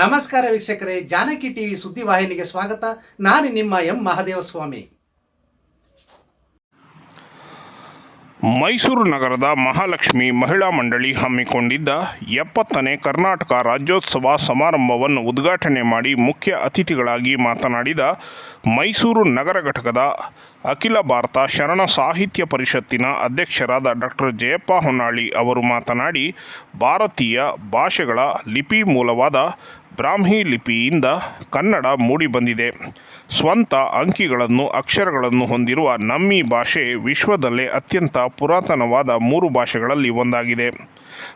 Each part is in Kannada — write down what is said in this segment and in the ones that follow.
ನಮಸ್ಕಾರ ವೀಕ್ಷಕರೇ, ಜಾನಕಿ ಟಿವಿ ಸುದ್ದಿವಾಹಿನಿಗೆ ಸ್ವಾಗತ. ನಾನು ನಿಮ್ಮ ಎಂ ಮಹಾದೇವಸ್ವಾಮಿ. ಮೈಸೂರು ನಗರದ ಮಹಾಲಕ್ಷ್ಮಿ ಮಹಿಳಾ ಮಂಡಳಿ ಹಮ್ಮಿಕೊಂಡಿದ್ದ ಎಪ್ಪತ್ತನೇ ಕರ್ನಾಟಕ ರಾಜ್ಯೋತ್ಸವ ಸಮಾರಂಭವನ್ನು ಉದ್ಘಾಟನೆ ಮಾಡಿ ಮುಖ್ಯ ಅತಿಥಿಗಳಾಗಿ ಮಾತನಾಡಿದ ಮೈಸೂರು ನಗರ ಘಟಕದ ಅಖಿಲ ಭಾರತ ಶರಣ ಸಾಹಿತ್ಯ ಪರಿಷತ್ತಿನ ಅಧ್ಯಕ್ಷರಾದ ಡಾಕ್ಟರ್ ಜಯಪ್ಪ ಹೊನ್ನಾಳಿ ಅವರು ಮಾತನಾಡಿ, ಭಾರತೀಯ ಭಾಷೆಗಳ ಲಿಪಿ ಮೂಲವಾದ ಬ್ರಾಹ್ಮಿ ಲಿಪಿಯಿಂದ ಕನ್ನಡ ಮೂಡಿಬಂದಿದೆ. ಸ್ವಂತ ಅಂಕಿಗಳನ್ನು, ಅಕ್ಷರಗಳನ್ನು ಹೊಂದಿರುವ ನಮ್ಮಿ ಭಾಷೆ ವಿಶ್ವದಲ್ಲೇ ಅತ್ಯಂತ ಪುರಾತನವಾದ ಮೂರು ಭಾಷೆಗಳಲ್ಲಿ ಒಂದಾಗಿದೆ.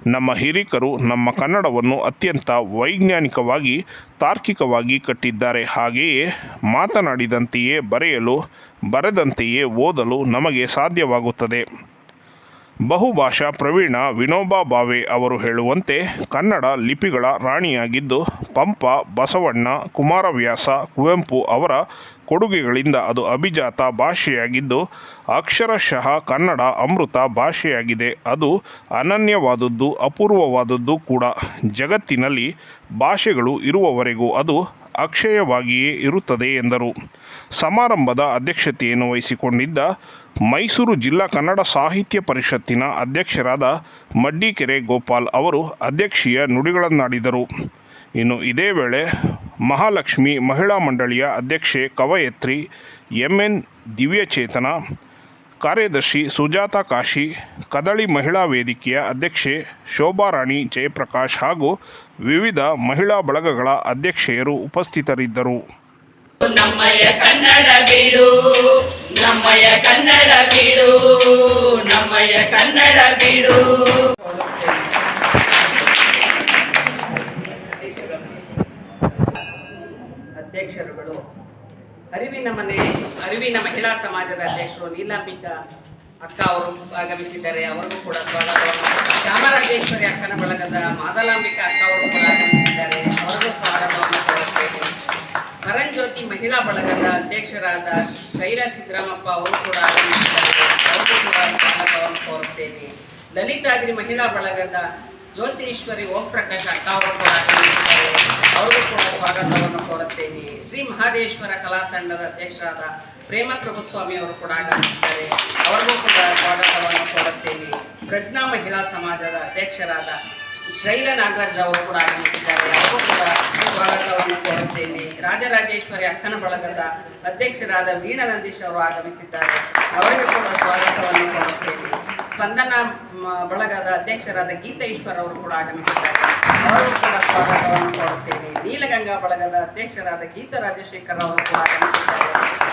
ನಮ್ಮ ಹಿರಿಕರು ನಮ್ಮ ಕನ್ನಡವನ್ನು ಅತ್ಯಂತ ವೈಜ್ಞಾನಿಕವಾಗಿ, ತಾರ್ಕಿಕವಾಗಿ ಕಟ್ಟಿದ್ದಾರೆ. ಹಾಗೆಯೇ ಮಾತನಾಡಿದಂತೆಯೇ ಬರೆಯಲು, ಬರೆದಂತೆಯೇ ಓದಲು ನಮಗೆ ಸಾಧ್ಯವಾಗುತ್ತದೆ. ಬಹುಭಾಷಾ ಪ್ರವೀಣ ವಿನೋಬಾ ಭಾವೆ ಅವರು ಹೇಳುವಂತೆ ಕನ್ನಡ ಲಿಪಿಗಳ ರಾಣಿಯಾಗಿದ್ದು, ಪಂಪ, ಬಸವಣ್ಣ, ಕುಮಾರವ್ಯಾಸ, ಕುವೆಂಪು ಅವರ ಕೊಡುಗೆಗಳಿಂದ ಅದು ಅಭಿಜಾತ ಭಾಷೆಯಾಗಿದ್ದು, ಅಕ್ಷರಶಃ ಕನ್ನಡ ಅಮೃತ ಭಾಷೆಯಾಗಿದೆ. ಅದು ಅನನ್ಯವಾದದ್ದು, ಅಪೂರ್ವವಾದದ್ದು ಕೂಡ. ಜಗತ್ತಿನಲ್ಲಿ ಭಾಷೆಗಳು ಇರುವವರೆಗೂ ಅದು ಅಕ್ಷಯವಾಗಿಯೇ ಇರುತ್ತದೆ ಎಂದರು. ಸಮಾರಂಭದ ಅಧ್ಯಕ್ಷತೆಯನ್ನು ವಹಿಸಿಕೊಂಡಿದ್ದ ಮೈಸೂರು ಜಿಲ್ಲಾ ಕನ್ನಡ ಸಾಹಿತ್ಯ ಪರಿಷತ್ತಿನ ಅಧ್ಯಕ್ಷರಾದ ಮಡ್ಡಿಕೆರೆ ಗೋಪಾಲ್ ಅವರು ಅಧ್ಯಕ್ಷೀಯ ನುಡಿಗಳನ್ನಾಡಿದರು. ಇನ್ನು ಇದೇ ವೇಳೆ ಮಹಾಲಕ್ಷ್ಮಿ ಮಹಿಳಾ ಮಂಡಳಿಯ ಅಧ್ಯಕ್ಷೆ ಕವಯತ್ರಿ ಎಂಎನ್ ದಿವ್ಯಚೇತನ ಕಾರ್ಯದರ್ಶಿ ಸುಜಾತ ಕಾಶಿ ಕದಳಿ ಮಹಿಳಾ ವೇದಿಕೆಯ ಅಧ್ಯಕ್ಷೆ ಶೋಭಾರಾಣಿ ಜಯಪ್ರಕಾಶ್ ಹಾಗೂ ವಿವಿಧ ಮಹಿಳಾ ಬಳಗಗಳ ಅಧ್ಯಕ್ಷೆಯರು ಉಪಸ್ಥಿತರಿದ್ದರು. ನಮ್ಮಯ ಕನ್ನಡ ಬಿಡು ನಮ್ಮಯ ಕನ್ನಡ ಬಿಡು ನಮ್ಮಯ ಕನ್ನಡ ಬಿಡು. ಅಧ್ಯಕ್ಷರುಗಳು ಅರಿವಿನ ಮನೆ, ಅರಿವಿನ ಮಹಿಳಾ ಸಮಾಜದ ಅಧ್ಯಕ್ಷರು ನೀಲಾಂಬಿಕಾ ಅಕ್ಕ ಅವರು ಆಗಮಿಸಿದ್ದಾರೆ. ಅವರಿಗೂ ಕೂಡ ಸ್ವಾಗತವನ್ನು ಚಾಮರಾಜೇಶ್ವರಿ ಅಕ್ಕನ ಬಳಗದ ಮಾದಲಾಂಬಿಕಾ ಅಕ್ಕ ಅವರು ಕೂಡ ಆಗಮಿಸಿದ್ದಾರೆ. ಅವರಿಗೂ ಸ್ವಾಗತವನ್ನು ಕೋರುತ್ತೇನೆ. ಕರಂಜ್ಯೋತಿ ಮಹಿಳಾ ಬಳಗದ ಅಧ್ಯಕ್ಷರಾದ ಶೈಲ ಸಿದ್ದರಾಮಪ್ಪ ಅವರು ಕೂಡ ಆಗಮಿಸಿದ್ದಾರೆ. ಅವರಿಗೂ ಕೂಡ ಸ್ವಾಗತವನ್ನು ಕೋರುತ್ತೇನೆ. ಲಲಿತಾದ್ರಿ ಮಹಿಳಾ ಬಳಗದ ಜ್ಯೋತಿಶ್ವರಿ ಓಂ ಪ್ರಕಾಶ್ ಅಕ್ಕ ಅವರು ಕೂಡ ಅವರು ಕೂಡ ಸ್ವಾಗತವನ್ನು ಕೋರುತ್ತೇನೆ. ಶ್ರೀ ಮಹಾದೇಶ್ವರ ಕಲಾ ತಂಡದ ಅಧ್ಯಕ್ಷರಾದ ಪ್ರೇಮ ಪ್ರಭುಸ್ವಾಮಿ ಅವರು ಕೂಡ ಆಗಮಿಸಿದ್ದಾರೆ. ಅವರಿಗೂ ಕೂಡ ಸ್ವಾಗತವನ್ನು ಕೋರುತ್ತೇನೆ. ಪ್ರಜ್ಞಾ ಮಹಿಳಾ ಸಮಾಜದ ಅಧ್ಯಕ್ಷರಾದ ಶೈಲ ಅವರು ಕೂಡ ಆಗಮಿಸಿದ್ದಾರೆ ಅವರು ಕೂಡ ಸ್ವಾಗತವನ್ನು ಕೋರುತ್ತೇನೆ ರಾಜರಾಜೇಶ್ವರಿ ಅಕ್ಕನ ಬಳಗದ ಅಧ್ಯಕ್ಷರಾದ ವೀಣಾ ನಂದೀಶ್ ಅವರು ಆಗಮಿಸಿದ್ದಾರೆ. ಅವರಿಗೂ ಕೂಡ ಸ್ವಾಗತವನ್ನು ಕೋರುತ್ತೇನೆ ಸ್ಪಂದನ ಬಳಗದ ಅಧ್ಯಕ್ಷರಾದ ಗೀತಾ ಈಶ್ವರ್ ಅವರು ಕೂಡ ಆಗಮಿಸಿದ್ದಾರೆ. ಅವರಿಗೂ ಕೂಡ ಸ್ವಾಗತವನ್ನು ಕೋರುತ್ತೇನೆ. ನೀಲಗಂಗಾ ಬಳಗದ ಅಧ್ಯಕ್ಷರಾದ ಗೀತಾ ರಾಜಶೇಖರ್ ಅವರು ಕೂಡ ಆಗಮಿಸಿದ್ದಾರೆ.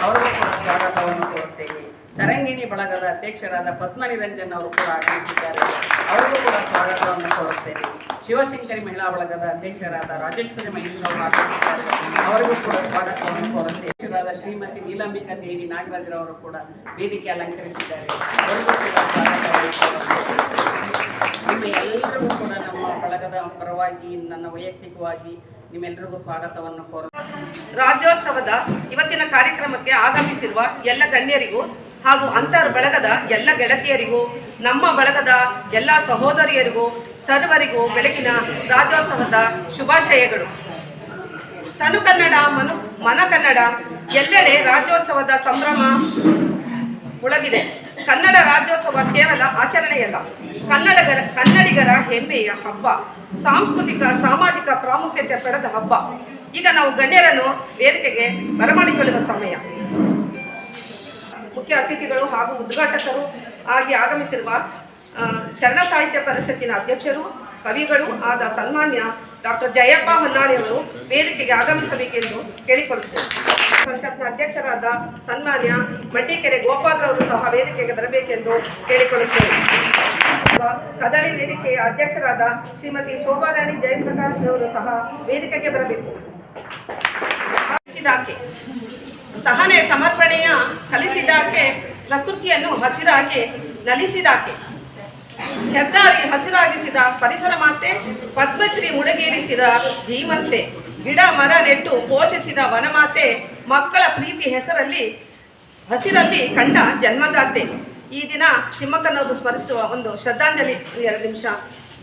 ಅವರಿಗೂ ಕೂಡ ಸ್ವಾಗತವನ್ನು ಕೋರುತ್ತೇನೆ. ತರಂಗಿಣಿ ಬಳಗದ ಅಧ್ಯಕ್ಷರಾದ ಪದ್ಮ ನಿರಂಜನ್ ಅವರು ಕೂಡ ಆಗಮಿಸಿದ್ದಾರೆ. ಅವರಿಗೂ ಕೂಡ ಸ್ವಾಗತವನ್ನು ಕೋರುತ್ತೇನೆ. ಶಿವಶಂಕರಿ ಮಹಿಳಾ ಬಳಗದ ಅಧ್ಯಕ್ಷರಾದ ರಾಜೇಶ್ವರಿ ಮಹೇಶ್ ಅವರು ಆಗಮಿಸಿದ್ದಾರೆ. ಅವರಿಗೂ ಕೂಡ ಸ್ವಾಗತವನ್ನು ಕೋರುತ್ತೇನೆ. ಅಧ್ಯಕ್ಷರಾದ ಶ್ರೀಮತಿ ನೀಲಾಂಬಿಕಾ ದೇವಿ ನಾಗರಾಜರವರು ಕೂಡ ವೇದಿಕೆ ಅಲಂಕರಿಸಿದ್ದಾರೆ. ಅವರಿಗೂ ಕೂಡ ನಿಮ್ಮ ಎಲ್ಲರಿಗೂ ಕೂಡ ನಮ್ಮ ಬಳಗದ ಪರವಾಗಿ, ನನ್ನ ವೈಯಕ್ತಿಕವಾಗಿ ನಿಮ್ಮೆಲ್ಲರಿಗೂ ಸ್ವಾಗತವನ್ನು ಕೋರ ರಾಜ್ಯೋತ್ಸವದ ಇವತ್ತಿನ ಕಾರ್ಯಕ್ರಮಕ್ಕೆ ಆಗಮಿಸಿರುವ ಎಲ್ಲ ಗಣ್ಯರಿಗೂ ಹಾಗೂ ಅಂತರ್ ಬಳಗದ ಎಲ್ಲ ಗೆಳತಿಯರಿಗೂ, ನಮ್ಮ ಬಳಗದ ಎಲ್ಲ ಸಹೋದರಿಯರಿಗೂ, ಸರ್ವರಿಗೂ ಬೆಳಗಿನ ರಾಜ್ಯೋತ್ಸವದ ಶುಭಾಶಯಗಳು. ತನು ಕನ್ನಡ, ಮನು, ಮನ ಕನ್ನಡ ಎಲ್ಲೆಡೆ ರಾಜ್ಯೋತ್ಸವದ ಸಂಭ್ರಮ ಒಳಗಿದೆ ಕನ್ನಡ ರಾಜ್ಯೋತ್ಸವ ಕೇವಲ ಆಚರಣೆಯಲ್ಲ, ಕನ್ನಡಗರ, ಕನ್ನಡಿಗರ ಹೆಮ್ಮೆಯ ಹಬ್ಬ, ಸಾಂಸ್ಕೃತಿಕ, ಸಾಮಾಜಿಕ ಪ್ರಾಮುಖ್ಯತೆ ಪಡೆದ ಹಬ್ಬ. ಈಗ ನಾವು ಗಣ್ಯರನ್ನು ವೇದಿಕೆಗೆ ಬರಮಾಡಿಕೊಳ್ಳುವ ಸಮಯ. ಮುಖ್ಯ ಅತಿಥಿಗಳು ಹಾಗೂ ಉದ್ಘಾಟಕರು ಆಗಿ ಆಗಮಿಸಿರುವ ಶರಣ ಸಾಹಿತ್ಯ ಪರಿಷತ್ತಿನ ಅಧ್ಯಕ್ಷರು, ಕವಿಗಳು ಆದ ಸನ್ಮಾನ್ಯ ಡಾಕ್ಟರ್ ಜಯಪ್ಪ ಹೊನ್ನಾಳಿ ಅವರು ವೇದಿಕೆಗೆ ಆಗಮಿಸಬೇಕೆಂದು ಕೇಳಿಕೊಳ್ಳುತ್ತೇವೆ ಪರಿಷತ್ನ ಅಧ್ಯಕ್ಷರಾದ ಸನ್ಮಾನ್ಯ ಮಟ್ಟಿಕೆರೆ ಗೋಪಾಲ್ ಅವರು ಸಹ ವೇದಿಕೆಗೆ ಬರಬೇಕೆಂದು ಕೇಳಿಕೊಳ್ಳುತ್ತೇವೆ ಕದಳಿ ವೇದಿಕೆಯ ಅಧ್ಯಕ್ಷರಾದ ಶ್ರೀಮತಿ ಶೋಭಾರಾಣಿ ಜಯಪ್ರಕಾಶ್ ಅವರು ಸಹ ವೇದಿಕೆಗೆ ಬರಬೇಕು. ಸಹನೆ ಸಮರ್ಪಣೆಯ ಕಲಿಸಿದಾಕೆ, ಪ್ರಕೃತಿಯನ್ನು ಹಸಿರಾಗಿ ನಲಿಸಿದಾಕೆ. ಹೆದ್ದಾರಿ ಹಸಿರಾಗಿಸಿದ ಪರಿಸರ ಮಾತೆ, ಪದ್ಮಶ್ರೀ ಮುಳುಗೇರಿಸಿದ ಧೀಮಂತೆ. ಗಿಡ, ಮರ ನೆಟ್ಟು ಪೋಷಿಸಿದ ವನಮಾತೆ, ಮಕ್ಕಳ ಪ್ರೀತಿ ಹೆಸರಲ್ಲಿ, ಹಸಿರಲ್ಲಿ ಕಂಡ ಜನ್ಮದಾತೆ. ಈ ದಿನ ತಿಮ್ಮಕ್ಕನವರು ಸ್ಮರಿಸುವ ಒಂದು ಶ್ರದ್ಧಾಂಜಲಿ. ಎರಡು ನಿಮಿಷ,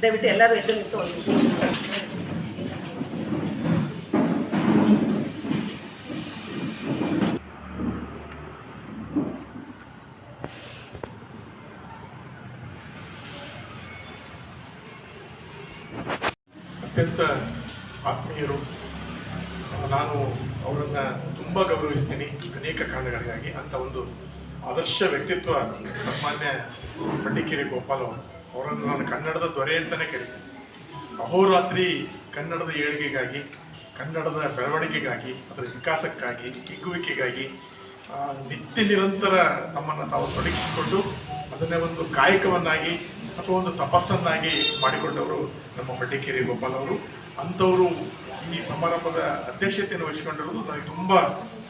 ದಯವಿಟ್ಟು ಎಲ್ಲರೂ ಎದುರು ನಿಂತು ನಿಮಿಷ. ಅತ್ಯಂತ ಆತ್ಮೀಯರು ನಾನು ಅವರನ್ನು ತುಂಬ ಗೌರವಿಸ್ತೀನಿ ಅನೇಕ ಕಾರಣಗಳಿಗಾಗಿ ಅಂತ ಒಂದು ಆದರ್ಶ ವ್ಯಕ್ತಿತ್ವ ಸನ್ಮಾನ್ಯ ಪಂಡಿಕೇರಿ ಗೋಪಾಲ್ ಅವರು. ಅವರನ್ನು ನಾನು ಕನ್ನಡದ ದೊರೆ ಅಂತಲೇ ಕರಿತೀನಿ. ಅಹೋರಾತ್ರಿ ಕನ್ನಡದ ಏಳಿಗೆಗಾಗಿ, ಕನ್ನಡದ ಬೆಳವಣಿಗೆಗಾಗಿ, ಅದರ ವಿಕಾಸಕ್ಕಾಗಿ ಹಿಗ್ಗುವಿಕೆಗಾಗಿ ನಿತ್ಯ ನಿರಂತರ ತಮ್ಮನ್ನು ತಾವು ತೊಡಗಿಸಿಕೊಂಡು ಅದನ್ನೇ ಒಂದು ಕಾಯಕವನ್ನಾಗಿ ಅಥವಾ ಒಂದು ತಪಸ್ಸನ್ನಾಗಿ ಮಾಡಿಕೊಂಡವರು ನಮ್ಮ ಮಡಿಕೇರಿ ಗೋಪಾಲ್ ಅವರು. ಅಂಥವರು ಈ ಸಮಾರಂಭದ ಅಧ್ಯಕ್ಷತೆಯನ್ನು ವಹಿಸಿಕೊಂಡಿರುವುದು ನನಗೆ ತುಂಬ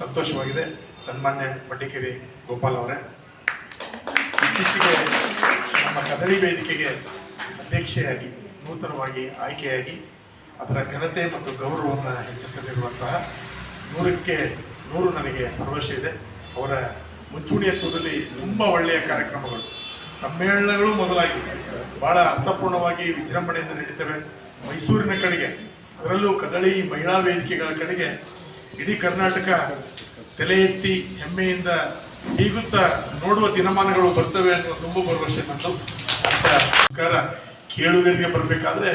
ಸಂತೋಷವಾಗಿದೆ. ಸನ್ಮಾನ್ಯ ಮಡಿಕೇರಿ ಗೋಪಾಲ್ ಅವರೇ. ಇತ್ತೀಚೆಗೆ ನಮ್ಮ ಕದಳಿ ವೇದಿಕೆಗೆ ಅಧ್ಯಕ್ಷೆಯಾಗಿ, ನೂತನವಾಗಿ ಆಯ್ಕೆಯಾಗಿ, ಅದರ ಘನತೆ ಮತ್ತು ಗೌರವವನ್ನು ಹೆಚ್ಚಿಸಲಿರುವಂತಹ ನೂರಕ್ಕೆ ನೂರು ನನಗೆ ಭರವಸೆ ಇದೆ. ಅವರ ಮುಂಚೂಣಿಯತ್ವದಲ್ಲಿ ತುಂಬ ಒಳ್ಳೆಯ ಕಾರ್ಯಕ್ರಮಗಳು, ಸಮ್ಮೇಳನಗಳು ಮೊದಲಾಗಿ ಬಹಳ ಅರ್ಥಪೂರ್ಣವಾಗಿ ವಿಜೃಂಭಣೆಯಿಂದ ನಡೀತವೆ. ಮೈಸೂರಿನ ಕಡೆಗೆ ಅದರಲ್ಲೂ ಕದಳಿ ಮಹಿಳಾ ವೇದಿಕೆಗಳ ಕಡೆಗೆ ಇಡೀ ಕರ್ನಾಟಕ ತಲೆ ಎತ್ತಿ ಹೆಮ್ಮೆಯಿಂದ ಹೀಗುತ್ತಾ ನೋಡುವ ದಿನಮಾನಗಳು ಬರ್ತವೆ ಅನ್ನುವ ತುಂಬ ಭರವಸೆ ನಂದು ಸರ್ಕಾರ ಕೇಳುಗರಿಗೆ ಬರಬೇಕಾದ್ರೆ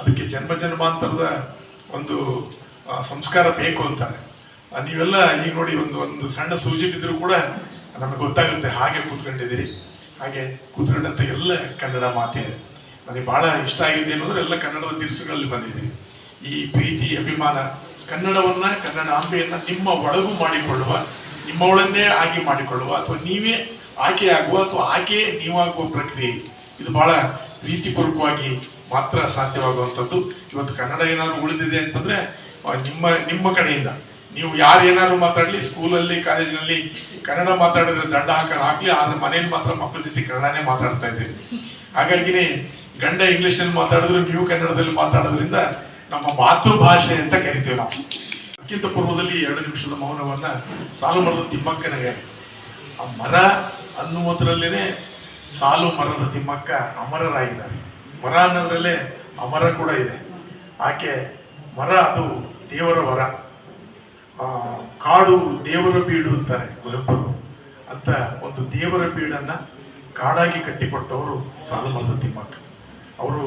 ಅದಕ್ಕೆ ಜನ್ಮ ಜನ್ಮಾಂತರದ ಒಂದು ಸಂಸ್ಕಾರ ಬೇಕು ಅಂತಾರೆ. ನೀವೆಲ್ಲ ಈಗ ನೋಡಿ ಒಂದು ಒಂದು ಸಣ್ಣ ಸೂಜಿ ಬಿದ್ದರೂ ಕೂಡ ನಮಗೆ ಗೊತ್ತಾಗುತ್ತೆ ಹಾಗೆ ಕೂತ್ಕೊಂಡಿದ್ದೀರಿ. ಹಾಗೆ ಕೂತ್ಕೊಂಡಂಥ ಎಲ್ಲ ಕನ್ನಡ ಮಾತೆ. ನನಗೆ ಬಹಳ ಇಷ್ಟ ಆಗಿದೆ ಅನ್ನೋದ್ರೆ ಎಲ್ಲ ಕನ್ನಡದ ತಿರುಸುಗಳಲ್ಲಿ ಬಂದಿದ್ದೀರಿ. ಈ ಪ್ರೀತಿ, ಅಭಿಮಾನ, ಕನ್ನಡವನ್ನ, ಕನ್ನಡ ಅಂಬೆಯನ್ನ ನಿಮ್ಮ ಒಳಗು ಮಾಡಿಕೊಳ್ಳುವ, ನಿಮ್ಮವಳನ್ನೇ ಆಗಿ ಮಾಡಿಕೊಳ್ಳುವ, ಅಥವಾ ನೀವೇ ಆಕೆ ಆಗುವ, ಅಥವಾ ಆಕೆ ನೀವಾಗುವ ಪ್ರಕ್ರಿಯೆ ಇದು. ಬಹಳ ಪ್ರೀತಿಪೂರ್ವಕವಾಗಿ ಮಾತ್ರ ಸಾಧ್ಯವಾಗುವಂಥದ್ದು. ಇವತ್ತು ಕನ್ನಡ ಏನಾದ್ರು ಉಳಿದಿದೆ ಅಂತಂದ್ರೆ ನಿಮ್ಮ ನಿಮ್ಮ ಕಡೆಯಿಂದ. ನೀವು ಯಾರು ಏನಾದ್ರು ಮಾತಾಡ್ಲಿ, ಸ್ಕೂಲಲ್ಲಿ, ಕಾಲೇಜಿನಲ್ಲಿ ಕನ್ನಡ ಮಾತಾಡಿದ್ರೆ ದಂಡ ಹಾಕಲು ಹಾಕ್ಲಿ, ಆದ್ರೆ ಮನೇಲಿ ಮಾತ್ರ ಮಕ್ಕಳ ಜೊತೆ ಕನ್ನಡನೇ ಮಾತಾಡ್ತಾ ಇದ್ದೀರಿ. ಹಾಗಾಗಿನೇ ಗಂಡ ಇಂಗ್ಲೀಷಲ್ಲಿ ಮಾತಾಡಿದ್ರು, ನೀವು ಕನ್ನಡದಲ್ಲಿ ಮಾತಾಡೋದ್ರಿಂದ ನಮ್ಮ ಮಾತೃಭಾಷೆ ಅಂತ ಕರಿತೀವಿ ನಾವು. ಅತ್ಯಂತ ಪೂರ್ವದಲ್ಲಿ ಎರಡು ನಿಮಿಷದ ಮೌನವನ್ನ ಸಾಲು ಮರದ ತಿಮ್ಮಕ್ಕನಿಗೆ. ಆ ಮರ ಅನ್ನುವುದರಲ್ಲೇ ಸಾಲು ಮರದ ತಿಮ್ಮಕ್ಕ ಅಮರರಾಗಿದ್ದಾರೆ. ಮರ ಅನ್ನೋದ್ರಲ್ಲೇ ಅಮರ ಕೂಡ ಇದೆ. ಆಕೆ ಮರ ಅದು ದೇವರ ವರ. ಕಾಡು ದೇವರ ಬೀಡು ಅಂತಾರೆ ಕುವೆಂಪರು ಅಂತ ಒಂದು ದೇವರ ಬೀಡನ್ನ ಕಾಡಾಗಿ ಕಟ್ಟಿಕೊಟ್ಟವರು ಸಾಲು ಮರದ ತಿಮ್ಮಕ್ಕ. ಅವರು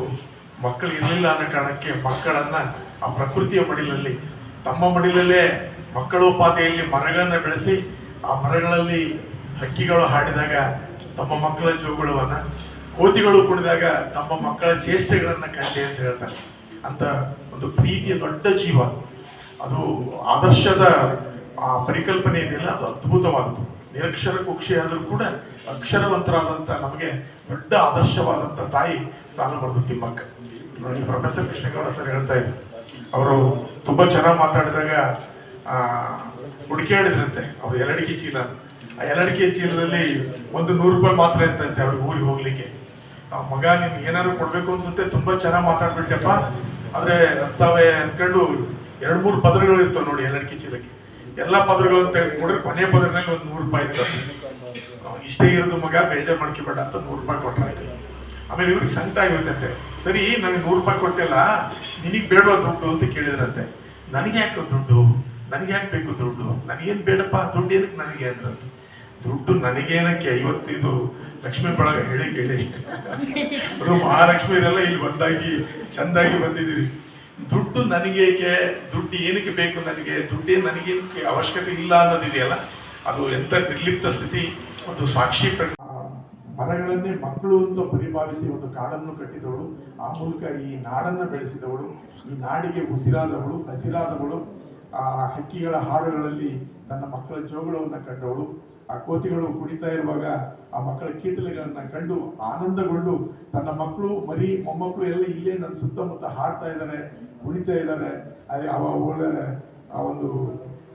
ಮಕ್ಕಳು ಇರಲಿಲ್ಲ ಅನ್ನೋ ಕಾರಣಕ್ಕೆ ಮಕ್ಕಳನ್ನ ಆ ಪ್ರಕೃತಿಯ ಮಡಿಲಲ್ಲಿ, ತಮ್ಮ ಮಡಿಲಲ್ಲೇ ಮಕ್ಕಳೋಪಾದಿಯಲ್ಲಿ ಮರಗಳನ್ನ ಬೆಳೆಸಿ, ಆ ಮರಗಳಲ್ಲಿ ಹಕ್ಕಿಗಳು ಹಾಡಿದಾಗ ತಮ್ಮ ಮಕ್ಕಳ ಜೋಗುಳವನ್ನ, ಕೋತಿಗಳು ಕುಡಿದಾಗ ತಮ್ಮ ಮಕ್ಕಳ ಚೇಷ್ಟೆಗಳನ್ನ ಕಂಡೆ ಅಂತ ಹೇಳ್ತಾರೆ. ಅಂತ ಒಂದು ಪ್ರೀತಿಯ ದೊಡ್ಡ ಜೀವ. ಅದು ಆದರ್ಶದ ಆ ಪರಿಕಲ್ಪನೆ ಇದೆಯಲ್ಲ ಅದು ಅದ್ಭುತವಾದದ್ದು. ನಿರಕ್ಷರ ಕುಕ್ಷಿ ಆದರೂ ಕೂಡ ಅಕ್ಷರವಂತರಾದಂಥ ನಮಗೆ ದೊಡ್ಡ ಆದರ್ಶವಾದಂಥ ತಾಯಿ ಸಾಲಬಾರ್ದು ತಿಮ್ಮಕ್ಕ. ನೋಡಿ ಪ್ರೊಫೆಸರ್ ಕೃಷ್ಣಗೌಡ ಸರ್ ಹೇಳ್ತಾ ಇದ್ರು. ಅವರು ತುಂಬಾ ಚೆನ್ನಾಗಿ ಮಾತಾಡಿದಾಗ, ಆ ಹೇಳಿದ್ರಂತೆ, ಅವ್ರು ಎರಡಿಕೆ ಚೀಲ. ಆ ಎರಡಿಕೆ ಚೀಲದಲ್ಲಿ ಒಂದು ನೂರು ರೂಪಾಯಿ ಮಾತ್ರ ಇರ್ತಂತೆ ಅವ್ರಿಗೆ ಊರಿಗೆ ಹೋಗ್ಲಿಕ್ಕೆ. ಆ ಮಗ ನಿಮ್ಗೆ ಏನಾದ್ರು ಕೊಡ್ಬೇಕು ಅನ್ಸುತ್ತೆ, ತುಂಬಾ ಚೆನ್ನಾಗಿ ಮಾತಾಡ್ಬಿಟ್ಟೆಪ್ಪ. ಆದ್ರೆ ತಾವೇ ಅನ್ಕೊಂಡು ಎರಡು ಮೂರು ಪದರಗಳು ಇರ್ತವೆ ನೋಡಿ ಎರಡಿಕೆ ಚೀಲಕ್ಕೆ. ಎಲ್ಲಾ ಪದರಗಳನ್ನು ತೆಗೆದುಕೊಂಡ್ರೆ ಕೊನೆ ಪದರನಲ್ಲಿ ಒಂದು ನೂರು ರೂಪಾಯಿ ಇತ್ತು ಇಷ್ಟೇ ಇರೋದು ಮಗ, ಬೇಜಾರ್ ಮಾಡ್ಕೊಬೇಡ ಅಂತ ನೂರು ರೂಪಾಯಿ ಕೊಟ್ರಾಯ್ತು. ಆಮೇಲೆ ಇವ್ರಿಗೆ ಸಂಕಟ ಆಗಿರುತ್ತಂತೆ ಸರಿ, ನನಗೆ ನೂರು ರೂಪಾಯಿ ಕೊಟ್ಟಿಲ್ಲ, ನಿನಗೆ ಬೇಡುವ ದುಡ್ಡು ಅಂತ ಕೇಳಿದ್ರಂತೆ. ನನಗೆ ಯಾಕೆ ದುಡ್ಡು? ನನಗೆ ಯಾಕೆ ಬೇಕು ದುಡ್ಡು? ನನಗೇನು ಬೇಡಪ್ಪ? ದುಡ್ಡು ಏನಕ್ಕೆ ನನಗೆ ಅಂದ್ರಂತೆ ದುಡ್ಡು ನನಗೇನಕ್ಕೆ? ಇವತ್ತು ಇದು ಲಕ್ಷ್ಮೀ ಬಳಗ ಹೇಳಿ ಕೇಳಿ. ಮಹಾಲಕ್ಷ್ಮಿ ಇದೆಲ್ಲ ಇಲ್ಲಿ ಬಂದಾಗಿ, ಚಂದಾಗಿ ಬಂದಿದ್ದೀರಿ. ದುಡ್ಡು ನನಗೇಕೆ ದುಡ್ಡು ಏನಕ್ಕೆ ಬೇಕು ನನಗೆ? ದುಡ್ಡೇ ನನಗೇನಕ್ಕೆ ಅವಶ್ಯಕತೆ ಇಲ್ಲ ಅನ್ನೋದಿದೆಯಲ್ಲ? ಅದು ಎಂತ ನಿರ್ಲಿಪ್ತ ಸ್ಥಿತಿ, ಒಂದು ಸಾಕ್ಷಿ ಮರಗಳನ್ನೇ ಮಕ್ಕಳು ಅಂತ ಪರಿಭಾವಿಸಿ ಒಂದು ಕಾಡನ್ನು ಕಟ್ಟಿದವಳು. ಆ ಮೂಲಕ ಈ ನಾಡನ್ನ ಬೆಳೆಸಿದವಳು. ಈ ನಾಡಿಗೆ ಉಸಿರಾದವಳು, ಹಸಿರಾದವಳು. ಆ ಹಕ್ಕಿಗಳ ಹಾಡುಗಳಲ್ಲಿ ತನ್ನ ಮಕ್ಕಳ ಜೋಗುಳವನ್ನು ಕಂಡವಳು. ಆ ಕೋತಿಗಳು ಕುಡಿತಾ ಇರುವಾಗ ಆ ಮಕ್ಕಳ ಕೀಟಲೆಗಳನ್ನ ಕಂಡು ಆನಂದಗೊಂಡು ತನ್ನ ಮಕ್ಕಳು, ಮರಿ, ಮೊಮ್ಮಕ್ಕಳು ಎಲ್ಲ ಇಲ್ಲೇ ನನ್ನ ಸುತ್ತಮುತ್ತ ಹಾಡ್ತಾ ಇದ್ದಾರೆ, ಕುಣಿತಾ ಇದ್ದಾರೆ. ಅದೇ ಅವ ಅವಳ ಆ ಒಂದು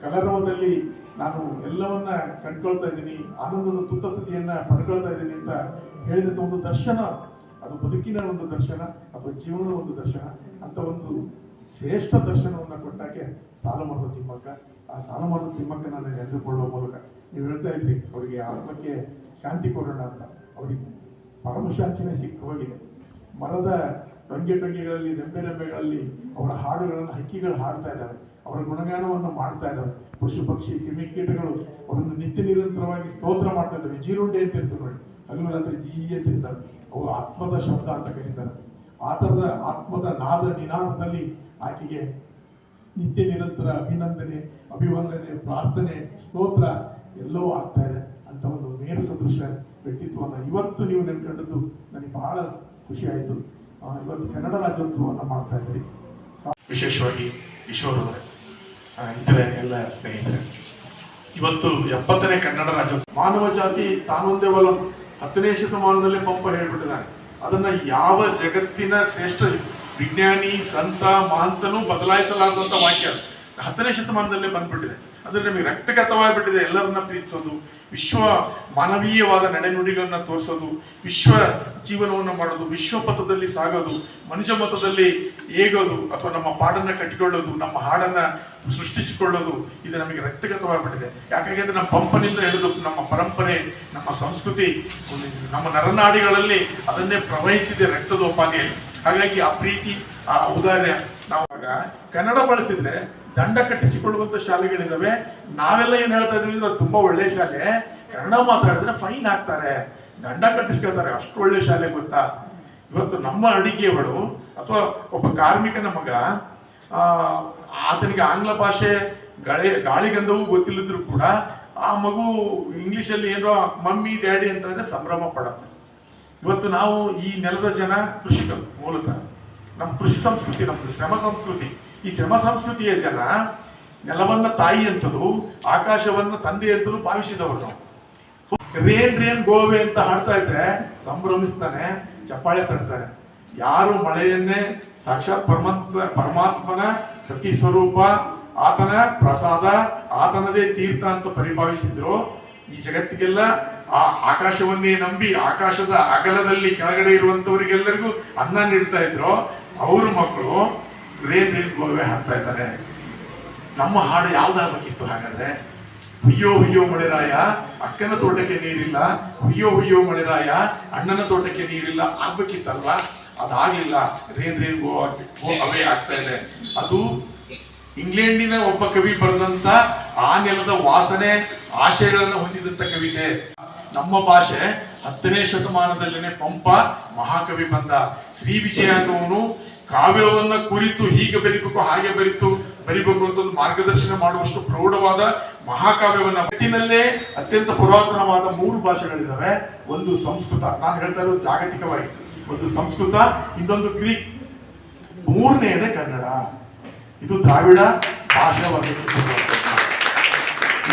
ಕಲರವದಲ್ಲಿ ನಾನು ಎಲ್ಲವನ್ನ ಕಂಡ್ಕೊಳ್ತಾ ಇದ್ದೀನಿ, ಆನಂದದ ತುತ್ತ ತುದಿಯನ್ನ ಪಡ್ಕೊಳ್ತಾ ಇದ್ದೀನಿ ಅಂತ ಹೇಳಿದಂತ ಒಂದು ದರ್ಶನ, ಅದು ಬದುಕಿನ ಒಂದು ದರ್ಶನ ಅಥವಾ ಜೀವನದ ಒಂದು ದರ್ಶನ, ಅಂತ ಒಂದು ಶ್ರೇಷ್ಠ ದರ್ಶನವನ್ನ ಕೊಟ್ಟಾಗೆ ಸಾಲಮರದ ತಿಮ್ಮಕ್ಕ, ಆ ಸಾಲಮರದ ತಿಮ್ಮಕ್ಕನ ನೆನೆದುಕೊಳ್ಳುವ ಮೂಲಕ. ನೀವು ಹೇಳ್ತಾ ಇದ್ರಿ, ಅವರಿಗೆ ಆತ್ಮಕ್ಕೆ ಶಾಂತಿ ಕೊಡೋಣ ಅಂತ. ಅವರಿಗೆ ಪರಮ ಶಾಂತಿನೇ ಸಿಕ್ಕು ಹೋಗಿದೆ. ಮರದ ಟೊಂಗೆ ಟೊಂಗೆಗಳಲ್ಲಿ ನೆಂಬೆ ನೆಂಬೆಗಳಲ್ಲಿ ಅವರ ಹಾಡುಗಳನ್ನು, ಹಕ್ಕಿಗಳು ಹಾಡ್ತಾ ಇದ್ದಾವೆ ಅವರ ಗುಣಗಾನವನ್ನು ಮಾಡ್ತಾ ಇದ್ದಾರೆ. ಪಶು ಪಕ್ಷಿ ಕ್ರಿಮಿಕೀಟಗಳು ಅವರನ್ನು ನಿತ್ಯ ನಿರಂತರವಾಗಿ ಸ್ತೋತ್ರ ಮಾಡ್ತಾ ಇದ್ದಾರೆ. ಜೀರುಂಡೆ ಅಂತ ಇರ್ತದೆ ಹಗಲು ರಾತ್ರಿ ಜೀ ಅಂತ ಇರ್ತಾರೆ ಅವರು ಆತ್ಮದ ಶಬ್ದ ಅಂತ ಕರೀತಾರೆ. ಆ ಥರದ ಆತ್ಮದ ನಾದ ನಿನಾದದಲ್ಲಿ ಆಕೆಗೆ ನಿತ್ಯ ನಿರಂತರ ಅಭಿನಂದನೆ ಅಭಿವಂದನೆ ಪ್ರಾರ್ಥನೆ ಸ್ತೋತ್ರ ಎಲ್ಲವೂ ಆಗ್ತಾ ಇದೆ. ಅಂತ ಒಂದು ಮೇರು ಸದೃಶ ವ್ಯಕ್ತಿತ್ವವನ್ನು ಇವತ್ತು ನೀವು ನೆನ್ಕೊಂಡದ್ದು ನನಗೆ ಬಹಳ ಖುಷಿ ಆಯಿತು. ಇವತ್ತು ಕನ್ನಡ ರಾಜ್ಯೋತ್ಸವವನ್ನು ಮಾಡ್ತಾ ಇದ್ದೀರಿ. ವಿಶೇಷವಾಗಿ ಆ, ಇತರ ಎಲ್ಲ ಸ್ನೇಹಿತರೆ, ಇವತ್ತು ಎಪ್ಪತ್ತನೇ ಕನ್ನಡ ರಾಜ್ಯೋತ್ಸವ. ಮಾನವ ಜಾತಿ ತಾನೊಂದೇ ಬಲ ಹತ್ತನೇ ಶತಮಾನದಲ್ಲೇ ಪಂಪ ಹೇಳ್ಬಿಟ್ಟಿದ್ದಾನೆ ಅದನ್ನ ಯಾವ ಜಗತ್ತಿನ ಶ್ರೇಷ್ಠ ವಿಜ್ಞಾನಿ, ಸಂತ, ಮಹಂತನೂ ಬದಲಾಯಿಸಲಾರದಂತ ವಾಕ್ಯ. ಹತ್ತನೇ ಶತಮಾನದಲ್ಲೇ ಬಂದ್ಬಿಟ್ಟಿದೆ. ಅಂದ್ರೆ ನಮಗೆ ರಕ್ತಗತವಾಗಿಬಿಟ್ಟಿದೆ. ಎಲ್ಲರನ್ನ ಪ್ರೀತಿಸೋದು, ವಿಶ್ವ ಮಾನವೀಯವಾದ ನಡೆನುಡಿಗಳನ್ನ ತೋರಿಸೋದು, ವಿಶ್ವ ಜೀವನವನ್ನು ಮಾಡೋದು ವಿಶ್ವ ಪಥದಲ್ಲಿ ಸಾಗೋದು ಮನುಷ್ಯ ಮತದಲ್ಲಿ ಏಗೋದು ಅಥವಾ ನಮ್ಮ ಪಾಡನ್ನ ಕಟ್ಟಿಕೊಳ್ಳೋದು, ನಮ್ಮ ಹಾಡನ್ನ ಸೃಷ್ಟಿಸಿಕೊಳ್ಳೋದು, ಇದು ನಮಗೆ ರಕ್ತಗತವಾಗಿಬಿಟ್ಟಿದೆ. ಯಾಕಂದ್ರೆ ನಮ್ಮ ಪಂಪನಿಂದ ಹಿಡಿದು ನಮ್ಮ ಪರಂಪರೆ, ನಮ್ಮ ಸಂಸ್ಕೃತಿ, ನಮ್ಮ ನರನಾಡಿಗಳಲ್ಲಿ ಅದನ್ನೇ ಪ್ರವಹಿಸಿದೆ ರಕ್ತದ ಉಪಾಧಿಯಲ್ಲಿ ಹಾಗಾಗಿ ಆ ಪ್ರೀತಿ, ಆ ಔದಾರ್ಯ ನಾವು ಕನ್ನಡ ಬಳಸಿದ್ರೆ ದಂಡ ಕಟ್ಟಿಸಿಕೊಳ್ಳುವಂತ ಶಾಲೆಗಳಿದ್ದಾವೆ ನಾವೆಲ್ಲ ಏನ್ ಹೇಳ್ತಾ ಇದೀವಿ ಅದು ತುಂಬಾ ಒಳ್ಳೆ ಶಾಲೆ. ಕನ್ನಡ ಮಾತಾಡಿದ್ರೆ ಫೈನ್ ಹಾಕ್ತಾರೆ ದಂಡ ಕಟ್ಟಿಸ್ಕೊಳ್ತಾರೆ, ಅಷ್ಟು ಒಳ್ಳೆ ಶಾಲೆ ಗೊತ್ತಾ? ಇವತ್ತು ನಮ್ಮ ಅಡಿಗೆಗಳು, ಅಥವಾ ಒಬ್ಬ ಕಾರ್ಮಿಕನ ಮಗ ಆತನಿಗೆ ಆಂಗ್ಲ ಭಾಷೆ ಗಾಳಿ, ಗಾಳಿಗಂಧವೂ ಗೊತ್ತಿಲ್ಲದ್ರು ಕೂಡ ಆ ಮಗು ಇಂಗ್ಲಿಷಲ್ಲಿ ಏನೋ ಮಮ್ಮಿ, ಡ್ಯಾಡಿ ಅಂತಂದ್ರೆ ಸಂಭ್ರಮ ಪಡುತ್ತೆ. ಇವತ್ತು ನಾವು ಈ ನೆಲದ ಜನ ಕೃಷಿಕರು ಮೂಲತಃ. ನಮ್ಮ ಕೃಷಿ ಸಂಸ್ಕೃತಿ ನಮ್ದು ಶ್ರಮ ಸಂಸ್ಕೃತಿ ಈ ಶ್ರಮ ಸಂಸ್ಕೃತಿಯ ಜನ? ನೆಲವನ್ನ ತಾಯಿ ಅಂತಲೂ, ಆಕಾಶವನ್ನ ತಂದೆ ಅಂತಲೂ ಭಾವಿಸಿದವರು ರೇನ್ ರೇನ್ ಗೋವೆ ಅಂತ ಹಾಡ್ತಾ ಇದ್ರೆ ಸಂಭ್ರಮಿಸ್ತಾನೆ, ಚಪ್ಪಾಳೆ ತಡ್ತಾರೆ ಯಾರು ಮಳೆಯನ್ನೇ ಸಾಕ್ಷಾತ್ ಪರಮಾತ್ಮ, ಪರಮಾತ್ಮನ ಪ್ರತಿ ಸ್ವರೂಪ, ಆತನ ಪ್ರಸಾದ, ಆತನದೇ ತೀರ್ಥ ಅಂತ ಪರಿಭಾವಿಸಿದ್ರು. ಈ ಜಗತ್ತಿಗೆಲ್ಲ ಆ ಆಕಾಶವನ್ನೇ ನಂಬಿ, ಆಕಾಶದ ಅಗಲದಲ್ಲಿ ಕೆಳಗಡೆ ಇರುವಂತವರಿಗೆಲ್ಲರಿಗೂ ಅನ್ನ ನೀಡ್ತಾ ಇದ್ರು. ಅವ್ರ ಮಕ್ಕಳು ರೇನ್ ರೇಪ್ ಗೋವೆ ಹಾಡ್ತಾ ಇದ್ದಾರೆ. ನಮ್ಮ ಹಾಡು ಯಾವ್ದಾಗಬೇಕಿತ್ತು ಹಾಗಾದ್ರೆ? ಹುಯ್ಯೋ ಹುಯ್ಯೋ ಮಳೆರಾಯ ಅಕ್ಕನ ತೋಟಕ್ಕೆ ನೀರಿಲ್ಲ. ಹುಯ್ಯೋ ಹುಯ್ಯೋ ಮಳೆರಾಯ ಅಣ್ಣನ ತೋಟಕ್ಕೆ ನೀರಿಲ್ಲ. ಆಗ್ಬೇಕಿತ್ತಲ್ವಾ? ಅದಾಗ್ಲಿಲ್ಲ. ರೇನ್ ರೇನ್ ಗೋ ಗೋ ಅವೇ ಆಗ್ತಾ ಇದೆ. ಅದು ಇಂಗ್ಲೆಂಡಿನ ಒಬ್ಬ ಕವಿ ಬರೆದಂತ ಆ ನೆಲದ ವಾಸನೆ, ಆಶಯಗಳನ್ನು ಹೊಂದಿದಂತ ಕವಿತೆ. ನಮ್ಮ ಭಾಷೆ ಹತ್ತನೇ ಶತಮಾನದಲ್ಲಿನೇ ಪಂಪ ಮಹಾಕವಿ ಬಂದ. ಶ್ರೀ ವಿಜಯ ಅನ್ನುವನು ಕಾವ್ಯವನ್ನ ಕುರಿತು ಹೀಗೆ ಬರಿಬೇಕು, ಹಾಗೆ ಬರಿತು, ಬರಿಬೇಕು ಅಂತ ಒಂದು ಮಾರ್ಗದರ್ಶನ ಮಾಡುವಷ್ಟು ಪ್ರೌಢವಾದ ಮಹಾಕಾವ್ಯವನ್ನ ಒಟ್ಟಿನಲ್ಲೇ ಅತ್ಯಂತ ಪುರಾತನವಾದ ಮೂರು ಭಾಷೆಗಳಿದ್ದಾವೆ. ಒಂದು ಸಂಸ್ಕೃತ. ನಾನು ಹೇಳ್ತಾ ಇರೋದು ಜಾಗತಿಕವಾಗಿ. ಒಂದು ಸಂಸ್ಕೃತ, ಇನ್ನೊಂದು ಗ್ರೀಕ್. ಮೂರನೆಯದೇ ಕನ್ನಡ. ಇದು ದ್ರಾವಿಡ ಭಾಷೆ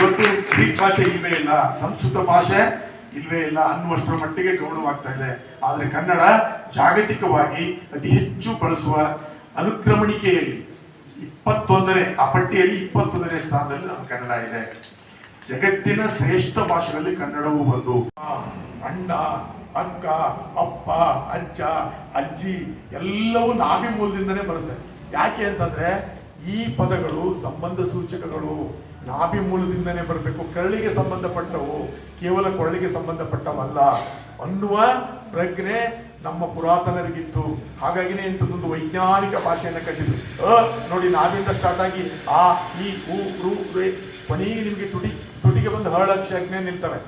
ಇವತ್ತು ಗ್ರೀಕ್ ಭಾಷೆ ಇಲ್ವೇ ಇಲ್ಲ. ಸಂಸ್ಕೃತ ಭಾಷೆ ಇಲ್ವೇ ಇಲ್ಲ, ಅನ್ನುವಷ್ಟರ ಮಟ್ಟಿಗೆ ಗೌರವವಾಗ್ತಾ ಇದೆ. ಆದರೆ ಕನ್ನಡ ಜಾಗತಿಕವಾಗಿ ಅತಿ ಹೆಚ್ಚು ಬಳಸುವ ಅನುಕ್ರಮಣಿಕೆಯಲ್ಲಿ ಇಪ್ಪತ್ತೊಂದನೇ, ಆ ಪಟ್ಟಿಯಲ್ಲಿ ಇಪ್ಪತ್ತೊಂದನೇ ಸ್ಥಾನದಲ್ಲಿ ನಮ್ಮ ಕನ್ನಡ ಇದೆ. ಜಗತ್ತಿನ ಶ್ರೇಷ್ಠ ಭಾಷೆಗಳಲ್ಲಿ ಕನ್ನಡವೂ ಒಂದು. ಅಣ್ಣ, ಅಕ್ಕ, ಅಪ್ಪ, ಅಜ್ಜ, ಅಜ್ಜಿ ಎಲ್ಲವೂ ನಾಭಿ ಮೂಲದಿಂದನೇ ಬರುತ್ತೆ. ಯಾಕೆ ಅಂತಂದ್ರೆ ಈ ಪದಗಳು ಸಂಬಂಧ ಸೂಚಕಗಳು. ನಾಭಿ ಮೂಲದಿಂದನೇ ಬರಬೇಕು. ಕರಳಿಗೆ ಸಂಬಂಧಪಟ್ಟವು, ಕೇವಲ ಕೊರಳಿಗೆ ಸಂಬಂಧಪಟ್ಟವಲ್ಲ ಅನ್ನುವ ಪ್ರಜ್ಞೆ ನಮ್ಮ ಪುರಾತನರಿಗಿತ್ತು. ಹಾಗಾಗಿನೇ ಇಂಥದ್ದೊಂದು ವೈಜ್ಞಾನಿಕ ಭಾಷೆಯನ್ನು ಕಟ್ಟಿದ್ರು. ಅ, ನೋಡಿ, ನಾವಿಂದ ಸ್ಟಾರ್ಟ್ ಆಗಿ ಆ, ಈ, ಉ, ರು ನಿಮಗೆ ತುಟಿ, ತುಟಿಗೆ ಬಂದು ಹರಳಕ್ಷಜ್ಞೆ ನಿಲ್ತವೆ.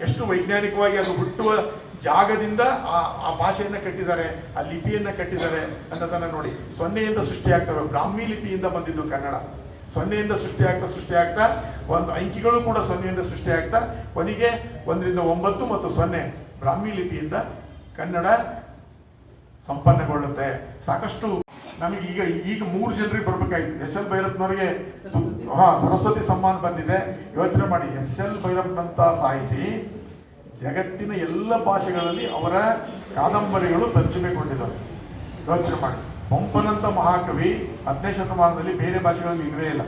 ಎಷ್ಟು ವೈಜ್ಞಾನಿಕವಾಗಿ ಅದು ಹುಟ್ಟುವ ಜಾಗದಿಂದ ಆ ಆ ಭಾಷೆಯನ್ನು ಕಟ್ಟಿದ್ದಾರೆ, ಆ ಲಿಪಿಯನ್ನು ಕಟ್ಟಿದ್ದಾರೆ ಅನ್ನೋದನ್ನು ನೋಡಿ. ಸೊನ್ನೆಯಿಂದ ಸೃಷ್ಟಿಯಾಗ್ತವೆ. ಬ್ರಾಹ್ಮಿ ಲಿಪಿಯಿಂದ ಬಂದಿದ್ದು ಕನ್ನಡ. ಸೊನ್ನೆಯಿಂದ ಸೃಷ್ಟಿಯಾಗ್ತಾ ಸೃಷ್ಟಿಯಾಗ್ತಾ ಒಂದು ಅಂಕಿಗಳು ಕೂಡ ಸೊನ್ನೆಯಿಂದ ಸೃಷ್ಟಿಯಾಗ್ತಾ ಕೊನೆಗೆ ಒಂದರಿಂದ ಒಂಬತ್ತು ಮತ್ತು ಸೊನ್ನೆ ಬ್ರಾಹ್ಮಿ ಲಿಪಿಯಿಂದ ಕನ್ನಡ ಸಂಪನ್ನಗೊಳ್ಳುತ್ತೆ. ಸಾಕಷ್ಟು ನಮಗೆ ಈಗ ಈಗ ಮೂರು ಜನರಿಗೆ ಬರ್ಬೇಕಾಯ್ತು. ಎಸ್ ಎಲ್ ಭೈರಪ್ಪನವರಿಗೆ ಹಾ, ಸರಸ್ವತಿ ಸಮ್ಮಾನ ಬಂದಿದೆ. ಯೋಚನೆ ಮಾಡಿ. ಎಸ್ ಎಲ್ ಭೈರಪ್ಪನಂತ ಸಾಹಿತಿ ಜಗತ್ತಿನ ಎಲ್ಲ ಭಾಷೆಗಳಲ್ಲಿ ಅವರ ಕಾದಂಬರಿಗಳು ತರ್ಜುಮೆಗೊಂಡಿದ್ದಾವೆ ಯೋಚನೆ ಮಾಡಿ. ಪಂಪನಂತ ಮಹಾಕವಿ ಹದಿನೈದು ಶತಮಾನದಲ್ಲಿ ಬೇರೆ ಭಾಷೆಗಳಲ್ಲಿ ಇಲ್ಲವೇ ಇಲ್ಲ.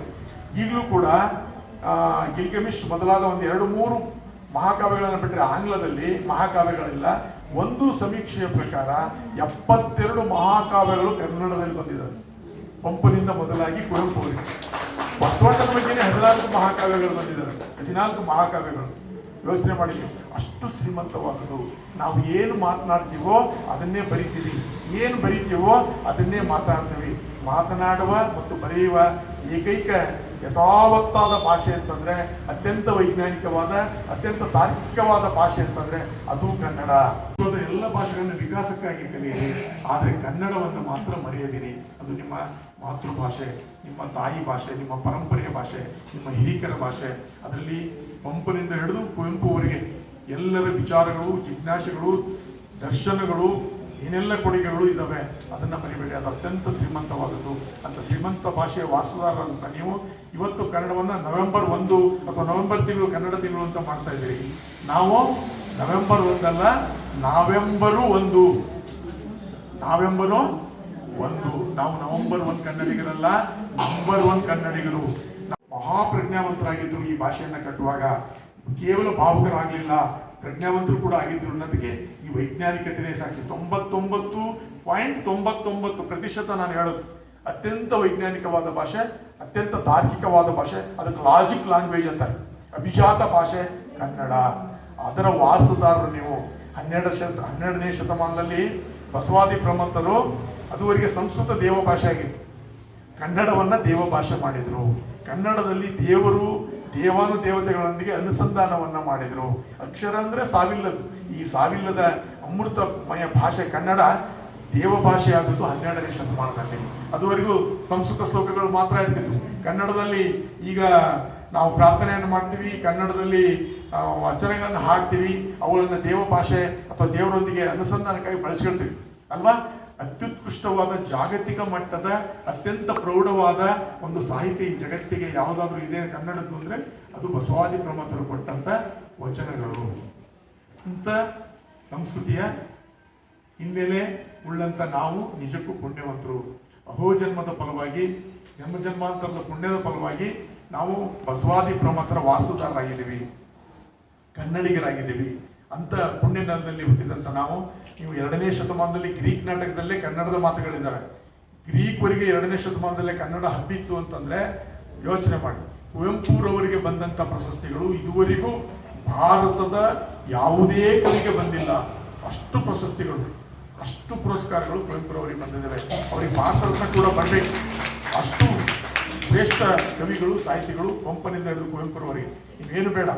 ಈಗಲೂ ಕೂಡ ಗಿಲ್ಗಮಿಶ್ ಮೊದಲಾದ ಒಂದು ಎರಡು ಮೂರು ಮಹಾಕಾವ್ಯಗಳನ್ನು ಬಿಟ್ಟರೆ ಆಂಗ್ಲದಲ್ಲಿ ಮಹಾಕಾವ್ಯಗಳಿಲ್ಲ. ಒಂದು ಸಮೀಕ್ಷೆಯ ಪ್ರಕಾರ ಎಪ್ಪತ್ತೆರಡು ಮಹಾಕಾವ್ಯಗಳು ಕನ್ನಡದಲ್ಲಿ ಬಂದಿದ್ದಾವೆ. ಪಂಪನಿಂದ ಮೊದಲಾಗಿ ಕುವೆಂಪುವರಿಗೆ ಬಸವಣ್ಣನ ಬಗ್ಗೆನೇ ಹದಿನಾಲ್ಕು ಮಹಾಕಾವ್ಯಗಳು ಬಂದಿದ್ದಾರೆ ಹದಿನಾಲ್ಕು ಮಹಾಕಾವ್ಯಗಳು. ಯೋಚನೆ ಮಾಡಿ, ಅಷ್ಟು ಶ್ರೀಮಂತವಾದದ್ದು ನಾವು ಏನು ಮಾತನಾಡ್ತೀವೋ ಅದನ್ನೇ ಬರಿತೀವಿ. ಏನು ಬರಿತೀವೋ ಅದನ್ನೇ ಮಾತಾಡ್ತೀವಿ. ಮಾತನಾಡುವ ಮತ್ತು ಬರೆಯುವ ಏಕೈಕ ಯಥಾವತ್ತಾದ ಭಾಷೆ ಅಂತಂದ್ರೆ ಅತ್ಯಂತ ವೈಜ್ಞಾನಿಕವಾದ, ಅತ್ಯಂತ ತಾರ್ಕಿಕವಾದ ಭಾಷೆ ಅಂತಂದ್ರೆ ಅದು ಕನ್ನಡ. ಎಲ್ಲ ಭಾಷೆಗಳನ್ನು ವಿಕಾಸಕ್ಕಾಗಿ ಕಲಿಯಿರಿ, ಆದರೆ ಕನ್ನಡವನ್ನು ಮಾತ್ರ ಮರೆಯದಿರಿ. ಅದು ನಿಮ್ಮ ಮಾತೃಭಾಷೆ, ನಿಮ್ಮ ತಾಯಿ ಭಾಷೆ, ನಿಮ್ಮ ಪರಂಪರೆಯ ಭಾಷೆ, ನಿಮ್ಮ ಹಿರಿಕರ ಭಾಷೆ. ಅದರಲ್ಲಿ ಪಂಪನಿಂದ ಹಿಡಿದು ಕುವೆಂಪುವರೆಗೆ ಎಲ್ಲರ ವಿಚಾರಗಳು, ಜಿಜ್ಞಾಸೆಗಳು, ದರ್ಶನಗಳು ಏನೆಲ್ಲ ಕೊಡುಗೆಗಳು ಇದ್ದಾವೆ ಅದನ್ನು ಮರಿಬೇಡಿ ಅದು ಅತ್ಯಂತ ಶ್ರೀಮಂತವಾದದ್ದು. ಅಂತ ಶ್ರೀಮಂತ ಭಾಷೆಯ ವಾರಸುದಾರರಂತ ನೀವು ಇವತ್ತು ಕನ್ನಡವನ್ನು ನವೆಂಬರ್ ಒಂದು ಅಥವಾ ನವೆಂಬರ್ ತಿಂಗಳು ಕನ್ನಡ ತಿಂಗಳು ಅಂತ ಮಾಡ್ತಾ ಇದ್ದೀರಿ. ನಾವು ನವೆಂಬರ್ ಒಂದಲ್ಲ, ನಾವೆಂಬರು ಒಂದು. ನಾವೆಂಬರು ಒಂದು. ನಾವು ನವೆಂಬರ್ ಒಂದು ಕನ್ನಡಿಗರಲ್ಲ ನಂಬರ್ ಒನ್ ಕನ್ನಡಿಗರು. ನಾವು ಮಹಾಪ್ರಜ್ಞಾವಂತರಾಗಿದ್ದರು ಈ ಭಾಷೆಯನ್ನು ಕಟ್ಟುವಾಗ. ಕೇವಲ ಭಾವುಕರಾಗ್ಲಿಲ್ಲ. ಪ್ರಜ್ಞಾವಂತರು ಕೂಡ ಆಗಿದ್ರು ಅನ್ನೋದಕ್ಕೆ ಈ ವೈಜ್ಞಾನಿಕತೆನೇ ಸಾಕ್ಷಿ. ತೊಂಬತ್ತೊಂಬತ್ತು ಪಾಯಿಂಟ್ ತೊಂಬತ್ತೊಂಬತ್ತು ಪ್ರತಿಶತ ನಾನು ಹೇಳೋದು. ಅತ್ಯಂತ ವೈಜ್ಞಾನಿಕವಾದ ಭಾಷೆ, ಅತ್ಯಂತ ತಾರ್ಕಿಕವಾದ ಭಾಷೆ, ಅದಕ್ಕೆ ಲಾಜಿಕ್ ಲ್ಯಾಂಗ್ವೇಜ್ ಅಂತಾರೆ. ಅಭಿಜಾತ ಭಾಷೆ, ಕನ್ನಡ. ಅದರ ವಾರಸುದಾರರು ನೀವು. ಹನ್ನೆರಡು ಶತ, ಹನ್ನೆರಡನೇ ಶತಮಾನದಲ್ಲಿ ಬಸವಾದಿ ಪ್ರಮತ್ತರು ಅದುವರೆಗೆ ಸಂಸ್ಕೃತ ದೇವ ಭಾಷೆ ಆಗಿತ್ತು. ಕನ್ನಡವನ್ನ ದೇವ ಭಾಷೆ ಮಾಡಿದ್ರು. ಕನ್ನಡದಲ್ಲಿ ದೇವರು ದೇವಾನು ದೇವತೆಗಳೊಂದಿಗೆ ಅನುಸಂಧಾನವನ್ನ ಮಾಡಿದ್ರು. ಅಕ್ಷರ ಅಂದ್ರೆ ಸಾವಿಲ್ಲದು ಈ ಸಾವಿಲ್ಲದ ಅಮೃತಮಯ ಭಾಷೆ ಕನ್ನಡ ದೇವ ಭಾಷೆ ಆದದ್ದು ಹನ್ನೆರಡನೇ ಶತಮಾನದಲ್ಲಿ. ಅದುವರೆಗೂ ಸಂಸ್ಕೃತ ಶ್ಲೋಕಗಳು ಮಾತ್ರ ಇರ್ತಿದ್ವು. ಕನ್ನಡದಲ್ಲಿ ಈಗ ನಾವು ಪ್ರಾರ್ಥನೆಯನ್ನು ಮಾಡ್ತೀವಿ, ಕನ್ನಡದಲ್ಲಿ ವಚನಗಳನ್ನು ಹಾಡ್ತೀವಿ, ಅವುಗಳನ್ನು ದೇವ ಭಾಷೆ ಅಥವಾ ದೇವರೊಂದಿಗೆ ಅನುಸಂಧಾನಕ್ಕಾಗಿ ಬಳಸ್ಕೊಳ್ತೀವಿ. ಅಲ್ವಾ? ಅತ್ಯುತ್ಕೃಷ್ಟವಾದ ಜಾಗತಿಕ ಮಟ್ಟದ, ಅತ್ಯಂತ ಪ್ರೌಢವಾದ ಒಂದು ಸಾಹಿತ್ಯ ಈ ಜಗತ್ತಿಗೆ ಯಾವುದಾದ್ರೂ ಇದೆ ಕನ್ನಡದ್ದು ಅಂದರೆ ಅದು ಬಸವಾದಿ ಪ್ರಮಥರು ಕೊಟ್ಟಂತ ವಚನಗಳು. ಅಂತ ಸಂಸ್ಕೃತಿಯ ಹಿನ್ನೆಲೆ ಉಳ್ಳಂತ ನಾವು ನಿಜಕ್ಕೂ ಪುಣ್ಯವಂತರು. ಅಹೋ ಜನ್ಮದ ಫಲವಾಗಿ, ಜನ್ಮ ಜನ್ಮಾಂತರದ ಪುಣ್ಯದ ಫಲವಾಗಿ ನಾವು ಬಸವಾದಿ ಪ್ರಮಥರ ವಾಸುದಾರರಾಗಿದ್ದೀವಿ. ಕನ್ನಡಿಗರಾಗಿದ್ದೀವಿ. ಅಂತ ಪುಣ್ಯ ನೆಲದಲ್ಲಿ ಹುಟ್ಟಿದಂತ ನಾವು ನೀವು ಎರಡನೇ ಶತಮಾನದಲ್ಲಿ ಗ್ರೀಕ್ ನಾಟಕದಲ್ಲೇ ಕನ್ನಡದ ಮಾತುಗಳಿದ್ದಾವೆ. ಗ್ರೀಕ್ವರೆಗೆ ಎರಡನೇ ಶತಮಾನದಲ್ಲೇ ಕನ್ನಡ ಹಬ್ಬಿತ್ತು ಅಂತಂದ್ರೆ ಯೋಚನೆ ಮಾಡಿ. ಕುವೆಂಪುರವರಿಗೆ ಬಂದಂಥ ಪ್ರಶಸ್ತಿಗಳು ಇದುವರೆಗೂ ಭಾರತದ ಯಾವುದೇ ಕವಿಗೆ ಬಂದಿಲ್ಲ. ಅಷ್ಟು ಪ್ರಶಸ್ತಿಗಳು, ಅಷ್ಟು ಪುರಸ್ಕಾರಗಳು ಕುವೆಂಪುರವರಿಗೆ ಬಂದಿದ್ದಾವೆ. ಅವರಿಗೆ ಮಾತ್ರ ಕೂಡ ಬರಬೇಕು. ಅಷ್ಟು ಶ್ರೇಷ್ಠ ಕವಿಗಳು, ಸಾಹಿತಿಗಳು ಪಂಪನಿಂದ ಹಿಡಿದು ಕುವೆಂಪುರವರಿಗೆ. ಇನ್ನೇನು ಬೇಡ.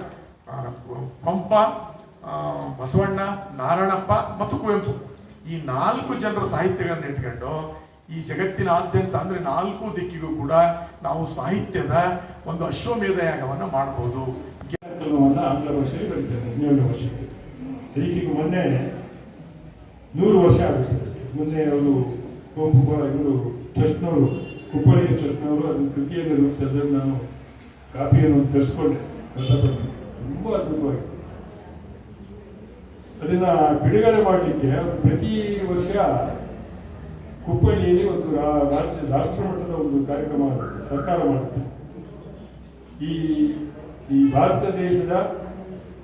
ಪಂಪ ಬಸವಣ್ಣ, ನಾರಾಯಣಪ್ಪ ಮತ್ತು ಕುವೆಂಪು. ಈ ನಾಲ್ಕು ಜನರ ಸಾಹಿತ್ಯಗಳನ್ನು ಇಟ್ಕೊಂಡು ಈ ಜಗತ್ತಿನಾದ್ಯಂತ ಅಂದ್ರೆ ನಾಲ್ಕು ದಿಕ್ಕಿಗೂ ಕೂಡ ನಾವು ಸಾಹಿತ್ಯದ ಒಂದು ಅಶ್ವಮೇಧ ಯಾಗವನ್ನು ಮಾಡಬಹುದು ಆಂಗ್ಲ ಭಾಷೆಯಲ್ಲಿ ಬರೀತಾರೆ ಹದಿನೇಳನೇ ವರ್ಷಕ್ಕೆ ಇದಕ್ಕೆ ಮೊನ್ನೆ ನೂರು ವರ್ಷ ಆಗುತ್ತೆ ಮೊನ್ನೆ ಅವರು ಕುವೆಂಪು ಇವರು ಚರ್ಚ್ನವರು ಕುಪ್ಪಳಿಯ ಚರ್ಚ್ನವರು ಅದನ್ನು ಕೃತಿಯಲ್ಲಿ ನಾನು ಕಾಪಿಯನ್ನು ತರಿಸ್ಕೊಂಡೆ ಕಷ್ಟಪಟ್ಟು ತುಂಬ ಅದ್ಭುತವಾಗಿತ್ತು ಅದನ್ನ ಬಿಡುಗಡೆ ಮಾಡಲಿಕ್ಕೆ ಪ್ರತಿ ವರ್ಷ ಕುಪ್ಪಳ್ಳಿಯಲ್ಲಿ ಒಂದು ರಾಜ್ಯ ರಾಷ್ಟ್ರ ಮಟ್ಟದ ಒಂದು ಕಾರ್ಯಕ್ರಮ ಸರ್ಕಾರ ಮಾಡುತ್ತೆ. ಈ ಈ ಭಾರತ ದೇಶದ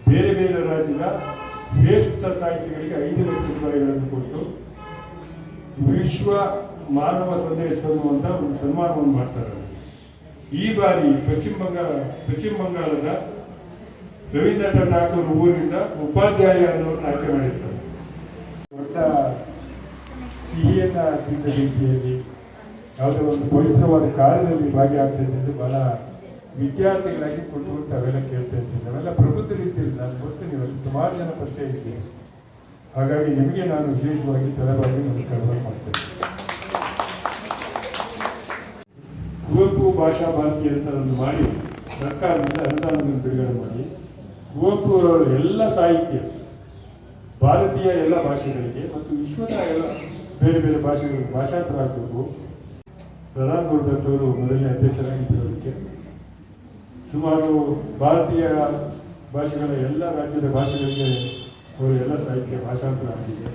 ಬೇರೆ ಬೇರೆ ರಾಜ್ಯದ ಶ್ರೇಷ್ಠ ಸಾಹಿತಿಗಳಿಗೆ ಐದು ಲಕ್ಷ ರೂಪಾಯಿಗಳನ್ನು ಕೊಟ್ಟು ವಿಶ್ವ ಮಾನವ ಸಂದೇಶ ಅನ್ನುವಂಥ ಒಂದು ಸನ್ಮಾನವನ್ನು ಮಾಡ್ತಾರೆ ಈ ಬಾರಿ ಪಶ್ಚಿಮ ಬಂಗಾಳ, ಪಶ್ಚಿಮ ಬಂಗಾಳದ ರವೀಂದ್ರನಾಥ ಠಾಕೂರ್ ಊರಿಂದ ಉಪಾಧ್ಯಾಯ ಅನ್ನೋರು ಆಯ್ಕೆ ಮಾಡಿರ್ತಾರೆ. ದೊಡ್ಡ ಸಿಹಿಯನ್ನು ತಿಂದ ರೀತಿಯಲ್ಲಿ ಯಾವುದೋ ಒಂದು ಪವಿತ್ರವಾದ ಕಾರ್ಯದಲ್ಲಿ ಭಾಗಿಯಾಗ್ತದೆ ಎಂದು ಬಹಳ ವಿದ್ಯಾರ್ಥಿಗಳಾಗಿ ಕೊಟ್ಟು ಅವೆಲ್ಲ ಕೇಳ್ತಾ ಇರ್ತೀನಿ. ನಾವೆಲ್ಲ ಪ್ರಬುದ್ಧ ರೀತಿಯಲ್ಲಿ ನಾನು ಗೊತ್ತು ನೀವೆಲ್ಲ ಸುಮಾರು ಜನ ಪರಿಚಯ ಇದ್ದೀನಿ ಹಾಗಾಗಿ ನಿಮಗೆ ನಾನು ವಿಶೇಷವಾಗಿ ತಲೆಬಾಗಿ ನಮಸ್ಕಾರವನ್ನು ಮಾಡ್ತೇನೆ. ಕುವೆಂಪು ಭಾಷಾ ಭಾರತಿ ಅಂತ ಒಂದು ಮಾಡಿ ಸರ್ಕಾರದಿಂದ ಅನುದಾನವನ್ನು ಬಿಡುಗಡೆ ಮಾಡಿ. ಕುವೆಂಪು ಅವರ ಎಲ್ಲ ಸಾಹಿತ್ಯ, ಭಾರತೀಯ ಎಲ್ಲ ಭಾಷೆಗಳಿಗೆ ಮತ್ತು ವಿಶ್ವದ ಎಲ್ಲ ಬೇರೆ ಬೇರೆ ಭಾಷೆಗಳಿಗೆ ಭಾಷಾಂತರ ಆಗಬೇಕು ಪ್ರಧಾನ ಗುರುದತ್ತವರು ಮೊದಲನೇ ಅಧ್ಯಕ್ಷರಾಗಿದ್ದರೋದಕ್ಕೆ ಸುಮಾರು ಭಾರತೀಯ ಭಾಷೆಗಳ ಎಲ್ಲ ರಾಜ್ಯದ ಭಾಷೆಗಳಿಗೆ ಅವರು ಎಲ್ಲ ಸಾಹಿತ್ಯ ಭಾಷಾಂತರ ಆಗಿದೆ